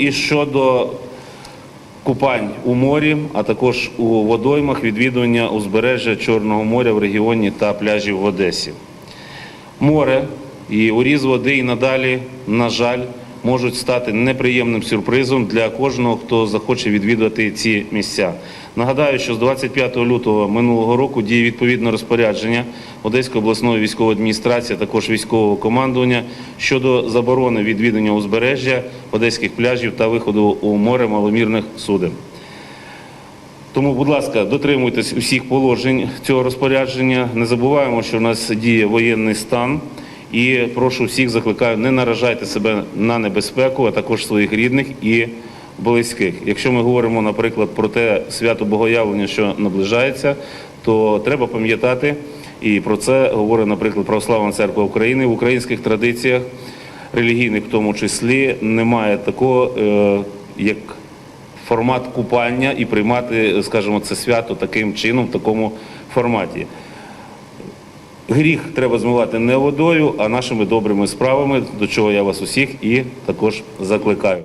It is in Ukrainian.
І щодо купань у морі, а також у водоймах, відвідування узбережжя Чорного моря в регіоні та пляжів в Одесі. Море і уріз води і надалі, на жаль, можуть стати неприємним сюрпризом для кожного, хто захоче відвідувати ці місця. Нагадаю, що з 25 лютого минулого року діє відповідне розпорядження Одеської обласної військової адміністрації, також військового командування щодо заборони відвідування узбережжя одеських пляжів та виходу у море маломірних суден. Тому, будь ласка, дотримуйтесь усіх положень цього розпорядження. Не забуваємо, що в нас діє воєнний стан. І прошу всіх закликаю, не наражайте себе на небезпеку, а також своїх рідних і близьких. Якщо ми говоримо, наприклад, про те свято Богоявлення, що наближається, то треба пам'ятати, і про це говорить, наприклад, Православна церква України в українських традиціях, релігійних в тому числі, немає такого, е, як формат купання і приймати, скажімо, це свято таким чином, в такому форматі. Гріх треба змивати не водою, а нашими добрими справами, до чого я вас усіх і також закликаю.